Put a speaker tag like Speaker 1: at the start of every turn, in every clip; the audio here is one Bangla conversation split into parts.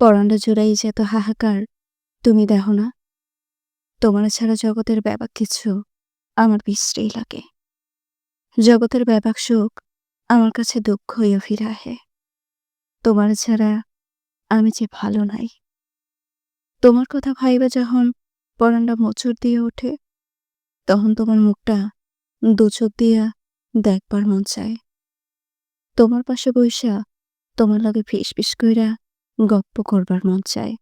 Speaker 1: পরাণটা জোড়াই যে এত হাহাকার, তুমি দেখো না? তোমার ছাড়া জগতের ব্যাপাক কিছু আমার বিশ্রেই লাগে। জগতের ব্যাপাক সুখ আমার কাছে দুঃখ হইয়া ফিরে আহে তোমার ছাড়া আমি যে ভালো নাই। তোমার কথা ভাইবা যখন পরাণটা মোচড় দিয়ে ওঠে, তখন তোমার মুখটা দু চোখ দিয়া দেখবার মন চায়। তোমার পাশে বইসা তোমার লাগে ফিস ফিস কইরা গপ্প করবার মন চায়।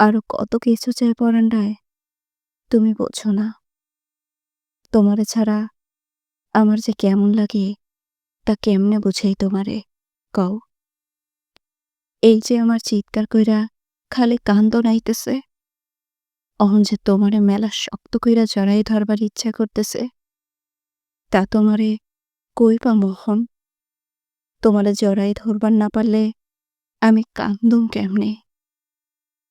Speaker 1: আরও কত কিছু চায় পরান্ডায়, তুমি বোঝো না। তোমারে ছাড়া আমার যে কেমন লাগে, তা কেমনে বুঝাই তোমারে, কও। এই যে আমার চিৎকার কইরা খালি কান্দ নাইতেছে, অহন যে তোমারে মেলা শক্ত কইরা জড়াই ধরবার ইচ্ছা করতেছে, তা তোমারে কই পা মোহন তোমারে জড়াই ধরবার না পারলে আমি কান্দুম কেমনে?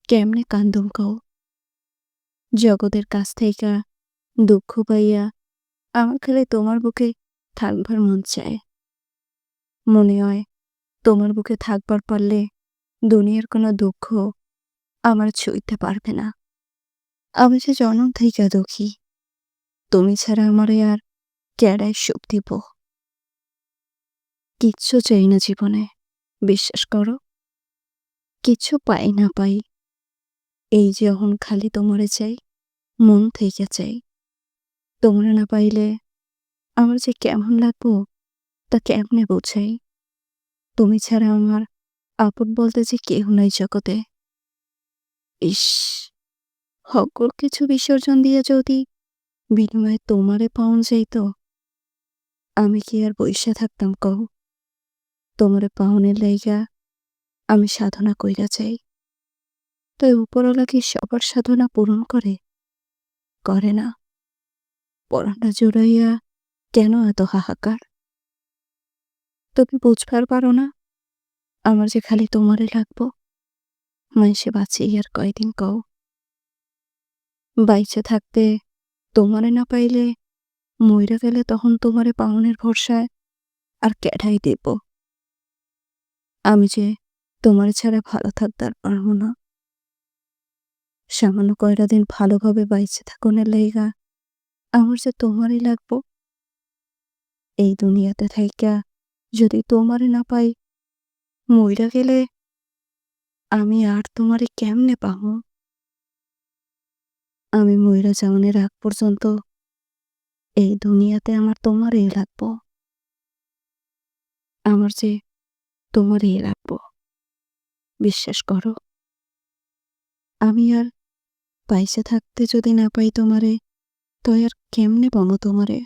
Speaker 1: কেমনে কান্দুম কও? জগতের কাছ থেকে দুঃখ পাইয়া আমার খালি তোমার বুকে থাকবার মন চায়। মনে হয় তোমার বুকে থাকবার পারলে দুনিয়ার কোনো দুঃখ আমার ছুঁইতে পারবে না। আমি যে জনম থেকে দুঃখী, তুমি ছাড়া আমার আর ক্যাড়ায় সুখ দিব? কিচ্ছু চাই না জীবনে, বিশ্বাস করো। কিচ্ছু পাই না পাই। এই যে খালি তোমারে চাই, মন থেকে চাই। তোমরা না পাইলে আমার যে কেমন লাগবো, তা কেমনে বোঝাই? তুমি ছাড়া আমার আপন বলতে যে কেউ নাই জগতে। ইস সকল কিছু বিসর্জন দিয়ে যদি বিনিময়ে তোমারে পাওন যাইত, আমি কি আর বইসা থাকতাম কও? তোমারে পাওনের লাইগা আমি সাধনা কইরা চাই তাই উপরওয়ালা কি সবার সাধনা পূরণ করে? করে না। পড়াটা জোড়াইয়া কেন এত হাহাকার? তুমি বুঝবার পারো না। আমার যে খালি তোমারে লাগবো। মাইসে বাঁচি আর কয়দিন কও। বাইচে থাকতে তোমারে না পাইলে মইরা গেলে তখন তোমারে পাওনের ভরসায় আর ক্যাঠাই দেব? আমি যে তোমার ছাড়া ভালো থাকতে আর পারব না। সামান্য কয়টা দিন ভালোভাবে বাইচে থাকুনের লেগা আমার যে তোমারই লাগবো। এই দুনিয়াতে থাইকা যদি তোমারে না পাই, মইরা গেলে আমি আর তোমারে কেমনে পাবো? আমি মইরা যাওয়ানের আগ পর্যন্ত এই দুনিয়াতে আমার তোমারই লাগবো। আমার যে তোমারই লাগবো। বিশ্বাস করো। আমি আর পাইসে থাকতে যদি না পাই তোমারে, তো আর কেমনে পাবো তোমারে?